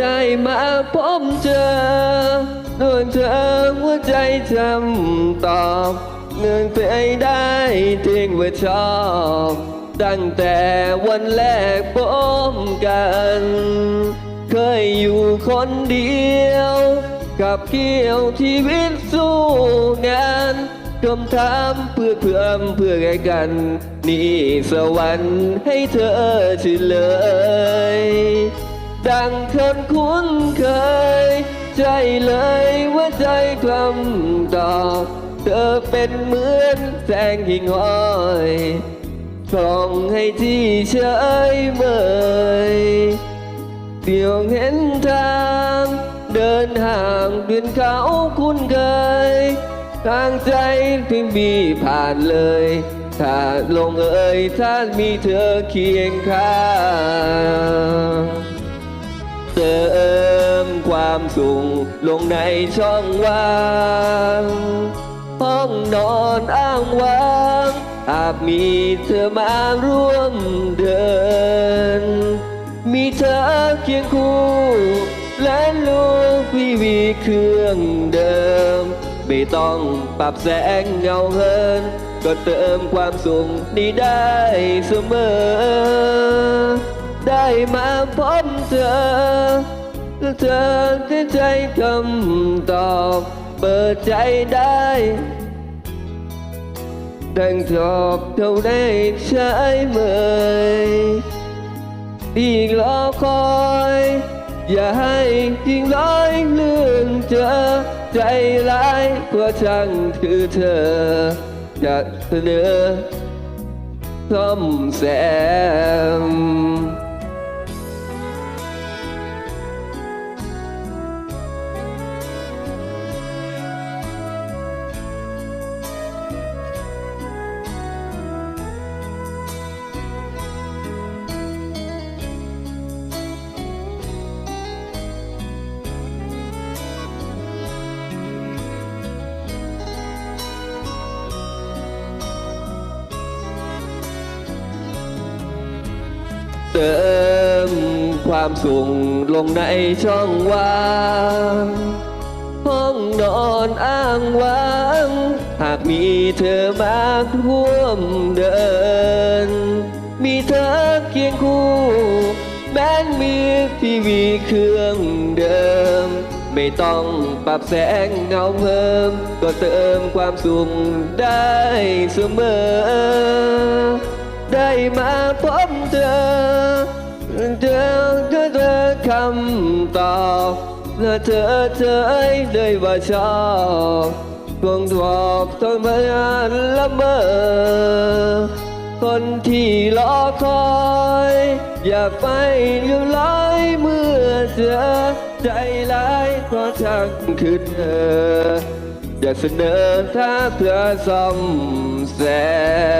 ได้มาพบเจอโดนเธอหัวใจจำตอบเงินไปได้จริงว่าชอบ ตั้งแต่วันแรกพบกัน เคยอยู่คนเดียวกับเกี่ยวชีวิตสู้งานคำถามเพื่อเพื่อมเพื่อแก่กัน นี่สวรรค์ให้เธอเฉลย ดังคนคุ้นเคย ใจเลยว่าใจคลำตอเธอเป็นเหมือนแสงหิ่งห้อยส่องให้ที่เฉยเมยเดี่ยวเห็นทางเดินห่างเดินเขาคุ้นเคย ทางใจเพียงมีผ่านเลยถ้าลงเอ่ยถ้ามีเธอเคียงข้าง เติมความสุขลงในช่องว่างห้องนอนอ้างว้างอาจมีเธอมาร่วมเดิน มีเธอเคียงคู่และลูกพี่วีเครื่องเดิม ไม่ต้องปรับแสงเงาเฮิน ก็เติมความสุขนี้ได้เสมอ มาพบเธอ เธอที่ใจคำตอบเปิดใจได้ดังจอบเท่าได้ใช้เมยอีกรอคอย อย่าให้ยิ่งร้อยเลื่อนเจอ ใจร้ายกว่าช่างคือเธอจะเสนอซ่อมแซม เติมความสุขลงในช่องว่างห้องนอนอ้างว้าง หากมีเธอมาร่วมเดิน มีเธอเคียงคู่แม้นมีทีวีเครื่องเดิม ไม่ต้องปรับแสงเงาเพิ่ม ก็เติมความสุขได้เสมอ ได้มาพบเธอเธอเธอเธอคำตอบและเธอเธอเลยว่าชอบคงถอกต้องพยานละเมอคนที่รอคอย อย่าไปอยู่ร้อยเมื่อเจอใจร้ายเพราะช่างคือเธอ อย่าเสนอถ้าเพื่อซ่อมแซม